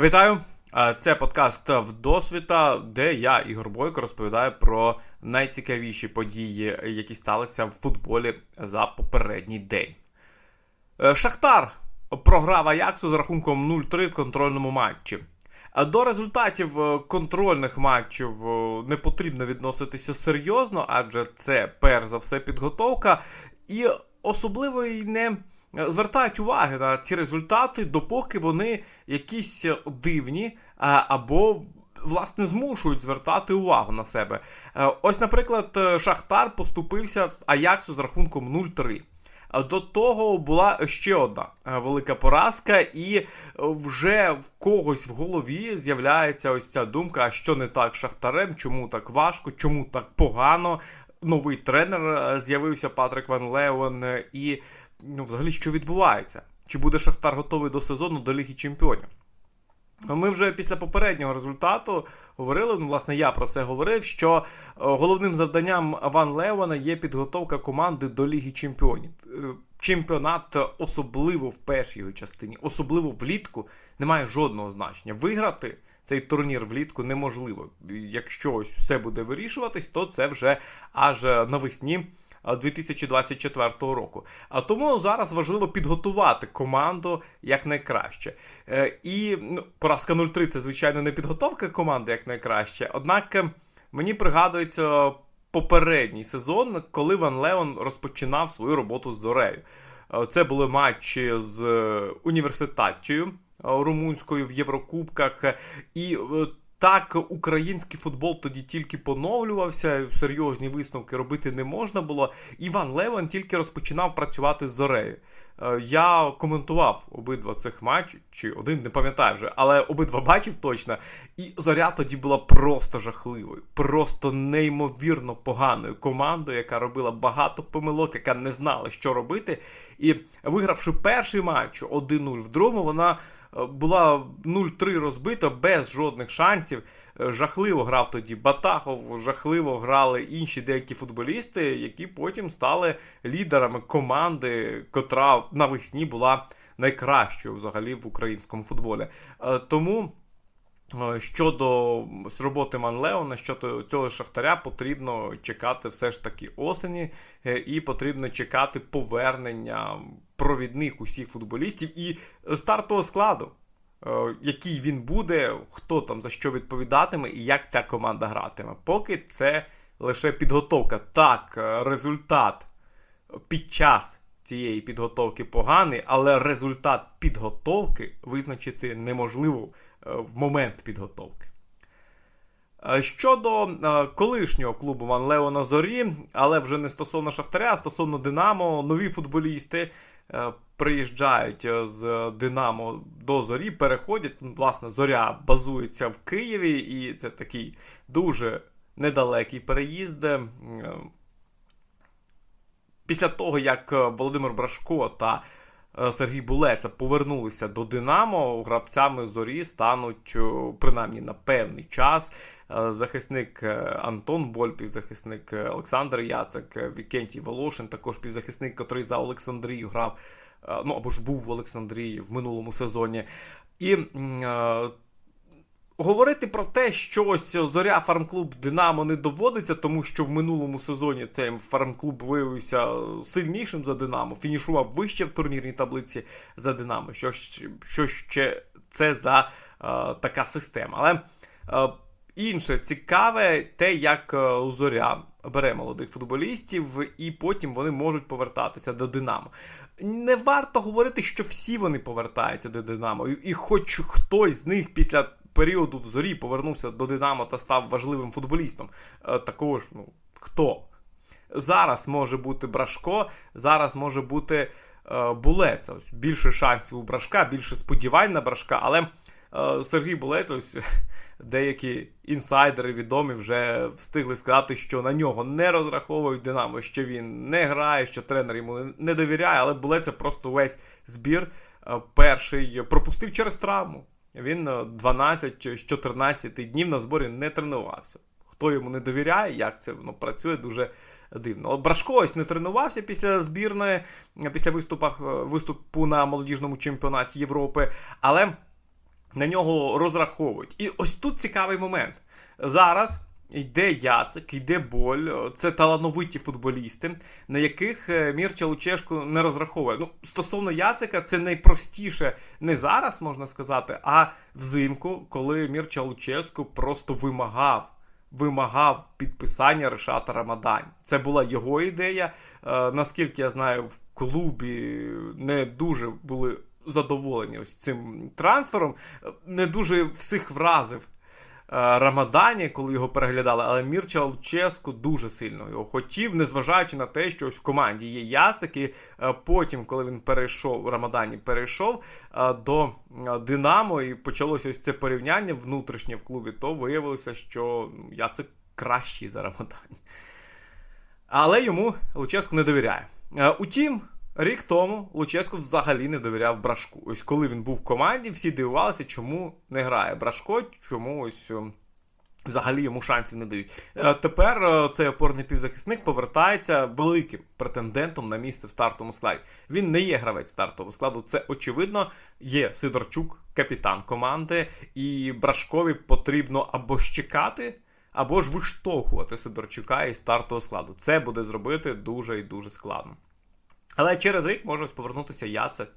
Вітаю! Це подкаст Вдосвіта, де я, Ігор Бойко, розповідаю про найцікавіші події, які сталися в футболі за попередній день. Е, Шахтар програв Аяксу з рахунком 0-3 в контрольному матчі. До результатів е, контрольних матчів е, не потрібно відноситися серйозно, адже це перш за все підготовка, і особливо й не звертають уваги на ці результати, допоки вони якісь дивні або. Власне, змушують звертати увагу на себе. Е, ось, наприклад, Шахтар поступився Аяксу з рахунком 0-3. До того була ще одна е, велика поразка, і вже в когось в голові з'являється ось ця думка: а що не так Шахтарем, чому так важко, чому так погано. Новий тренер е, з'явився Патрик Ван Леон, і ну, взагалі, що відбувається? Чи буде Шахтар готовий до сезону до Ліги Чемпіонів? Ми вже після попереднього результату говорили, ну, власне, я про це говорив, що е, головним завданням Ван Левана є підготовка команди до Ліги Чемпіонів. Е, чемпіонат, особливо в першій його частині, особливо влітку, не має жодного значення. Виграти цей турнір влітку неможливо. Якщо ось все буде вирішуватись, то це вже аж навесні 2024 року. А тому зараз важливо підготувати команду як найкраще. Е, і ну, поразка 0-3 це, звичайно, не підготовка команди як найкраще. Однак е, мені пригадується попередній сезон, коли Ван Леон розпочинав свою роботу з Зорею. Е, це були матчі з університаттю румунською в Єврокубках. І так, український футбол тоді тільки поновлювався, серйозні висновки робити не можна було. Іван Леван тільки розпочинав працювати з Зорею. Е, я коментував обидва цих матчів, чи один не пам'ятаю вже, але обидва бачив точно. І зоря тоді була просто жахливою, просто неймовірно поганою командою, яка робила багато помилок, яка не знала, що робити. І вигравши перший матч 1-0 в другому, вона була 0-3 розбита без жодних шансів. Е, жахливо грав тоді Батахов, жахливо грали інші деякі футболісти, які потім стали лідерами команди, котра навесні була найкращою взагалі в українському футболі. Е, тому. Е, щодо роботи Манлеона, щодо цього шахтаря, потрібно чекати все ж таки осені, і потрібно чекати повернення провідних усіх футболістів і стартового складу, е, який він буде, хто там за що відповідатиме і як ця команда гратиме. Поки це лише підготовка. Так, е, результат під час цієї підготовки поганий, але результат підготовки визначити неможливо е, в момент підготовки. Щодо колишнього клубу Ван Лео на зорі, але вже не стосовно Шахтаря, а стосовно Динамо, нові футболісти Е, приїжджають е, з Динамо до зорі, переходять. Власне, зоря базується в Києві, і це такий дуже недалекий переїзд. Е, після того, як Володимир Брашко та Сергій Булеца повернулися до Динамо, гравцями зорі стануть принаймні на певний час. Захисник Антон Боль, півзахисник Олександр Яцек, Вікентій Волошин, також півзахисник, котрий за Олександрію грав, ну або ж був в Олександрії в минулому сезоні. І е, говорити про те, що ось зоря фармклуб Динамо не доводиться, тому що в минулому сезоні цей фармклуб виявився сильнішим за Динамо, фінішував вище в турнірній таблиці за Динамо. Що що ще це за е, така система? Але. Е, Інше цікаве те, як е, Зоря бере молодих футболістів, і потім вони можуть повертатися до Динамо. Не варто говорити, що всі вони повертаються до Динамо, і хоч хтось з них після періоду в зорі повернувся до Динамо та став важливим футболістом. Е, такого ну, хто? Зараз може бути Брашко, зараз може бути е, Булець. Ось Більше шансів у Брашка, більше сподівань на Брашка, але. Е, Сергій Булець, ось деякі інсайдери відомі вже встигли сказати, що на нього не розраховують Динамо, що він не грає, що тренер йому не довіряє, але Булець просто весь збір е, перший пропустив через травму. Він 12 чи з 14 днів на зборі не тренувався. Хто йому не довіряє, як це воно працює, дуже дивно. Брашко ось не тренувався після збірної, після виступах, виступу на молодіжному чемпіонаті Європи. Але на нього розраховують. І ось тут цікавий момент. Зараз йде Яцик, йде Боль, це талановиті футболісти, на яких е, Мірча Лучешко не розраховує. Ну, стосовно Яцика, це найпростіше не зараз, можна сказати, а взимку, коли Мірча Луческу просто вимагав. Вимагав підписання Решата Рамадані. Це була його ідея. Е, наскільки я знаю, в клубі не дуже були задоволені ось цим трансфером. Не дуже всіх вразив Е, Рамадані, коли його переглядали, але Мірча Луческу дуже сильно його хотів, незважаючи на те, що в команді є Яцик, і е, потім, коли він перейшов Рамадані, перейшов е, до Динамо і почалося ось це порівняння внутрішнє в клубі, то виявилося, що ну, Яцик кращий за Рамадані. Але йому Луческу не довіряє. Утім. Рік тому Луческо взагалі не довіряв Брашку. Ось коли він був в команді, всі дивувалися, чому не грає Брашко, чому ось взагалі йому шансів не дають. Е, тепер е, цей опорний півзахисник повертається великим претендентом на місце в стартовому складі. Він не є гравець стартового складу. Це очевидно. Є Сидорчук, капітан команди, і Брашкові потрібно або ж чекати. Або ж виштовхувати Сидорчука із стартового складу. Це буде зробити дуже і дуже складно. Але через рік може повернутися Яцек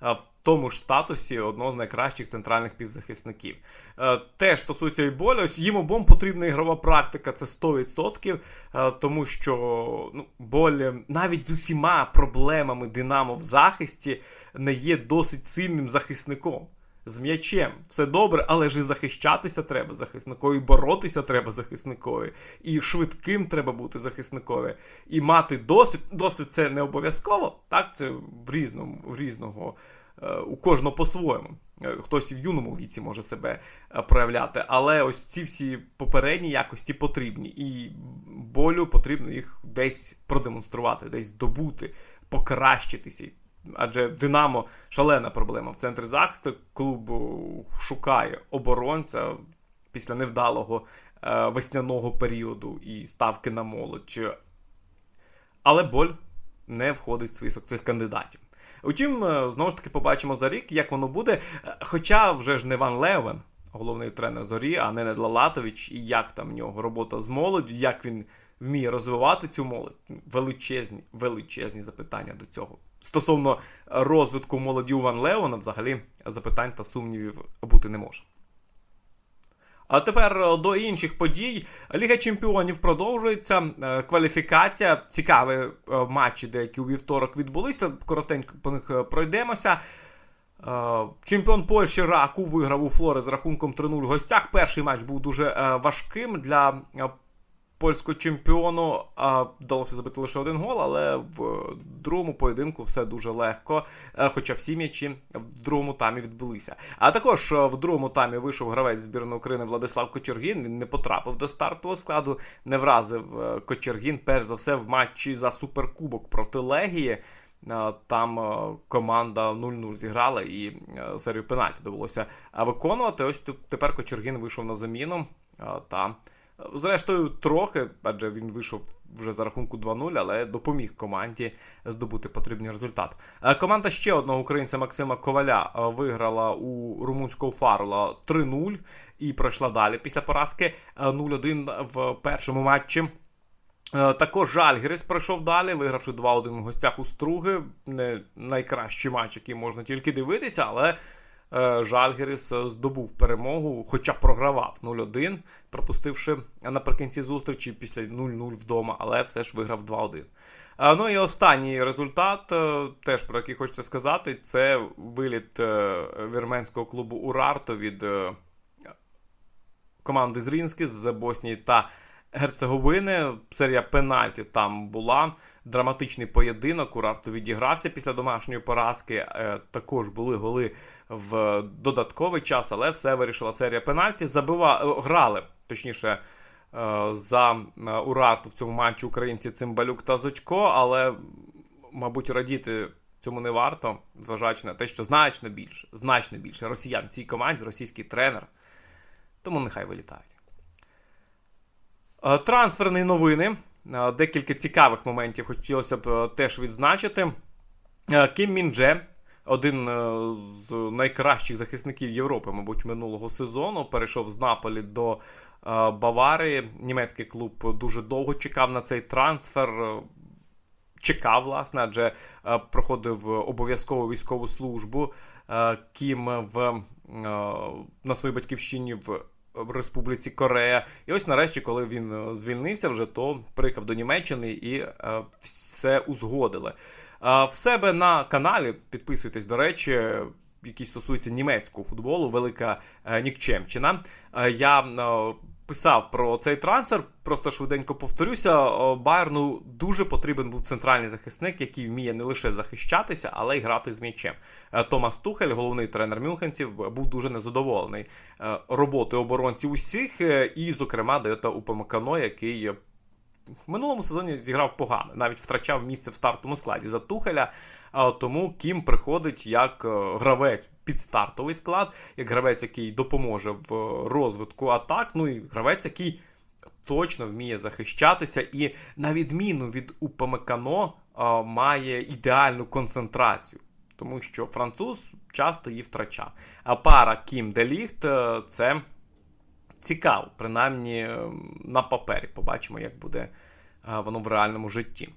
в тому ж статусі одного з найкращих центральних півзахисників. Те, теж стосується і болі, ось їм обом потрібна ігрова практика, це 100%, е, тому що ну, боль навіть з усіма проблемами Динамо в захисті не є досить сильним захисником з м'ячем. Все добре, але ж і захищатися треба захисникові, боротися треба захисникові, і швидким треба бути захисникові, і мати досвід. Досвід це не обов'язково. Так, це в різному, в різного. Е, у кожного по-своєму. Е, хтось в юному віці може себе е, проявляти, але ось ці всі попередні якості потрібні, і болю потрібно їх десь продемонструвати, десь добути, покращитися. Адже Динамо шалена проблема в центрі захисту. Клуб шукає оборонця після невдалого е, весняного періоду і ставки на молодь. Але боль не входить в список цих кандидатів. Утім, е, знову ж таки, побачимо за рік, як воно буде. Е, хоча вже ж не Ван Левен, головний тренер зорі, а не Недлалатович, і як там в нього робота з молоддю, як він вміє розвивати цю молодь. Величезні, величезні запитання до цього. Стосовно розвитку молоді у Ван Леона, взагалі запитань та сумнівів бути не може. А тепер е, до інших подій. Ліга Чемпіонів продовжується. Е, кваліфікація. Цікаві е, матчі, деякі у вівторок відбулися. Коротенько по них пройдемося. Чемпіон Польщі Раку виграв у Флори з рахунком 3-0 в гостях. Перший матч був дуже важким для польського чемпіону а, вдалося забити лише один гол, але в другому поєдинку все дуже легко. Е, хоча всі м'ячі в другому таймі відбулися. А також е, в другому таймі вийшов гравець збірної України Владислав Кочергін. Він не потрапив до стартового складу, не вразив е, Кочергін, перш за все, в матчі за суперкубок проти Легії. Там команда 0-0 зіграла і серію пенальті довелося виконувати. Ось тепер Кочергін вийшов на заміну. та Зрештою, трохи, адже він вийшов вже за рахунку 2-0, але допоміг команді здобути потрібний результат. Е, команда ще одного українця Максима Коваля е, виграла у румунського фарла 3-0 і пройшла далі після поразки 0-1 е, в першому матчі. Також Жальгірис пройшов далі, вигравши 2-1 в гостях у Струги. Не найкращий матч, який можна тільки дивитися, але. Е, Жальгеріс е, здобув перемогу, хоча програвав 0-1, пропустивши наприкінці зустрічі після 0-0 вдома, але все ж виграв 2-1. Е, ну і останній результат, теж про який хочеться сказати, це виліт вірменського клубу Урарто від команди з Рінськи з Боснії та Герцеговини. Серія пенальті там була. Драматичний поєдинок. Урарто відігрався після домашньої поразки. Е, також були голи в додатковий час, але все вирішила серія пенальті. Забива... Е, грали, точніше, е, за Урарту в цьому матчі українці Цимбалюк та Зочко, але, мабуть, радіти. Цьому не варто, зважаючи на те, що значно більше, значно більше росіян в цій команді, російський тренер. Тому нехай вилітають. Е, трансферні новини. Е, декілька цікавих моментів хотілося б е, теж відзначити. Кім Міндже один з найкращих захисників Європи, мабуть, минулого сезону. Перейшов з Наполі до Баварії. Німецький клуб дуже довго чекав на цей трансфер. Чекав, власне, адже проходив обов'язкову військову службу Кім в, на своїй батьківщині в Республіці Корея. І ось нарешті, коли він звільнився, вже то приїхав до Німеччини і все узгодили. В себе на каналі підписуйтесь, до речі, який стосується німецького футболу, велика Нікчемчина. Я писав про цей трансфер. Просто швиденько повторюся. Байерну дуже потрібен був центральний захисник, який вміє не лише захищатися, але й грати з м'ячем. Е, Томас Тухель, головний тренер Мюнхенців, був дуже незадоволений е, роботою оборонців усіх, е, і, зокрема, Дайота Упамакано, який. В минулому сезоні зіграв погано, навіть втрачав місце в стартовому складі за Тухеля. Тому Кім приходить як е, гравець під стартовий склад, як гравець, який допоможе в розвитку атак. Ну і гравець, який точно вміє захищатися, і на відміну від Упамекано має ідеальну концентрацію. Тому що француз часто її втрачав. А пара Кім Деліхт е, це цікаво, принаймні на папері. Побачимо, як буде е, воно в реальному житті.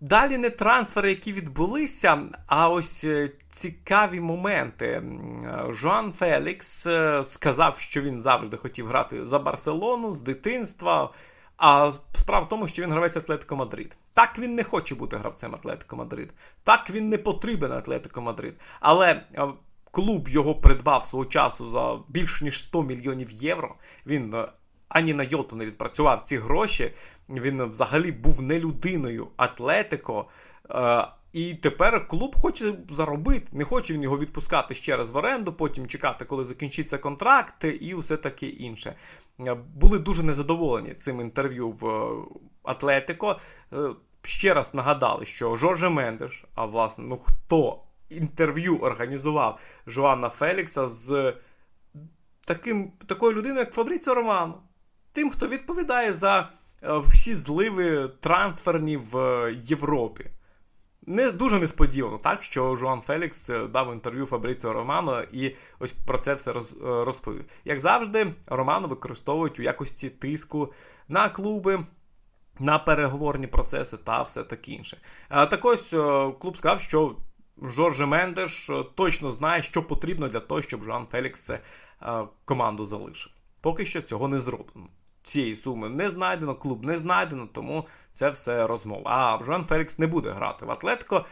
Далі не трансфери, які відбулися, а ось е, цікаві моменти. Жоан Фелікс е, сказав, що він завжди хотів грати за Барселону з дитинства. А справа в тому, що він гравець Атлетико Мадрид. Так він не хоче бути гравцем Атлетико Мадрид. Так він не потрібен Атлетико Мадрид. Але е, клуб його придбав свого часу за більш ніж 100 мільйонів євро. Він ані на йоту не відпрацював ці гроші. Він взагалі був не людиною Атлетико. Е, і тепер клуб хоче заробити. Не хоче він його відпускати ще раз в оренду, потім чекати, коли закінчиться контракт, і все таке інше. Е, були дуже незадоволені цим інтерв'ю в е, Атлетико. Ще раз нагадали, що Жорже Мендеш, а власне, ну хто інтерв'ю організував Жоанна Фелікса з таким, такою людиною, як Фабріціо Романо. Тим, хто відповідає за всі зливи трансферні в е, Європі. Не Дуже несподівано, так, що Жуан Фелікс е, дав інтерв'ю Фабріціо Романо і ось про це все розповів. Як завжди, Романо використовують у якості тиску на клуби. На переговорні процеси та все таке інше. Так ось клуб сказав, що Жорже Мендеш точно знає, що потрібно для того, щоб Жоан Фелікс команду залишив. Поки що цього не зроблено цієї суми не знайдено, клуб не знайдено, тому це все розмова. А Жан Фелікс не буде грати в Атлетико.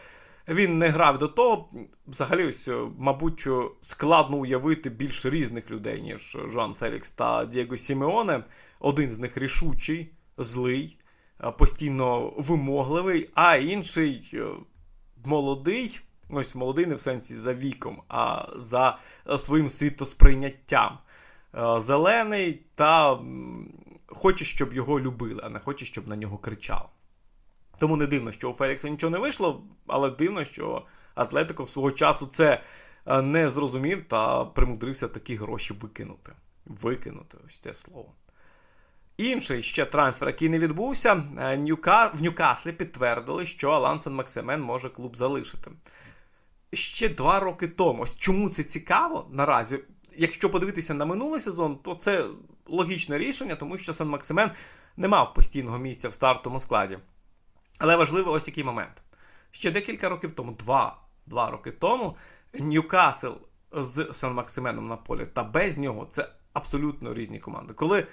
Він не грав до того. Взагалі, ось, е, мабуть, е, складно уявити більш різних людей, ніж Жоан Фелікс та Дієго Сімеоне. Один з них рішучий, злий, е, постійно вимогливий, а інший молодий. Ось молодий не в сенсі за віком, а за своїм світосприйняттям. Зелений та хоче, щоб його любили, а не хоче, щоб на нього кричали. Тому не дивно, що у Фелікса нічого не вийшло, але дивно, що Атлетико свого часу це е, не зрозумів та примудрився такі гроші викинути. Викинути ось це слово. Інший ще трансфер, який не відбувся, е, в Ньюкаслі підтвердили, що Алан Сен Максимен може клуб залишити. Ще два роки тому. Ось чому це цікаво наразі? Якщо подивитися на минулий сезон, то це логічне рішення, тому що Сан Максимен не мав постійного місця в стартовому складі. Але важливо ось який момент. Ще декілька років тому, два, два роки тому, Ньюкасл з Сан Максименом на полі та без нього це абсолютно різні команди. Коли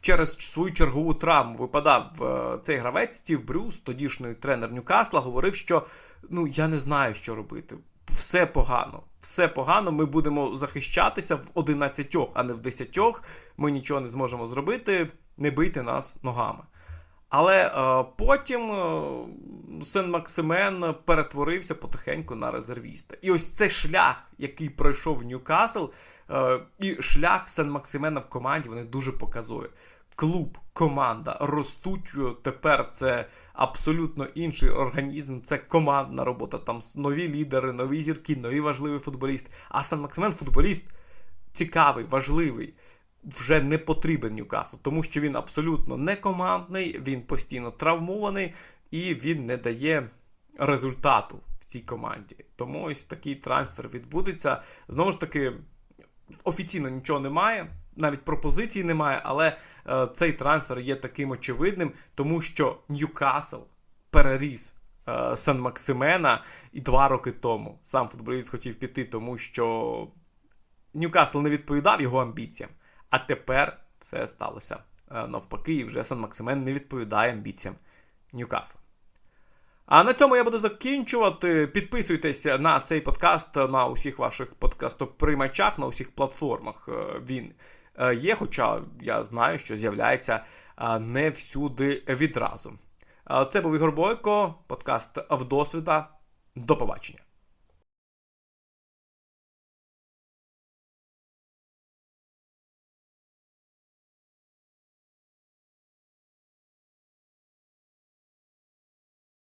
через свою чергову травму випадав е, цей гравець Стів Брюс, тодішній тренер Ньюкасла, говорив, що ну я не знаю, що робити все погано. Все погано, ми будемо захищатися в 11, а не в 10. Ми нічого не зможемо зробити, не бийте нас ногами. Але е, потім е, Сен Максимен перетворився потихеньку на резервіста. І ось цей шлях, який пройшов Ньюкасл, е, і шлях Сен Максимена в команді, вони дуже показують клуб, команда ростуть. Тепер це абсолютно інший організм, це командна робота. Там нові лідери, нові зірки, нові важливі футболісти. А Сан Максимен футболіст цікавий, важливий. Вже не потрібен Ньюкаслу, тому що він абсолютно не командний, він постійно травмований і він не дає результату в цій команді. Тому ось такий трансфер відбудеться. Знову ж таки, офіційно нічого немає, навіть пропозицій немає, але е, цей трансфер є таким очевидним, тому що Ньюкасл переріс е, Сан Максимена і два роки тому сам футболіст хотів піти, тому що Ньюкасл не відповідав його амбіціям. А тепер все сталося е, навпаки, і вже Сан Максимен не відповідає амбіціям Ньюкасла. А на цьому я буду закінчувати. Підписуйтесь на цей подкаст на усіх ваших подкастоприймачах, на усіх платформах. Е, Він є, хоча я знаю, що з'являється е, не всюди відразу. Е, Це був Ігор Бойко, подкаст Вдосвіта. До побачення.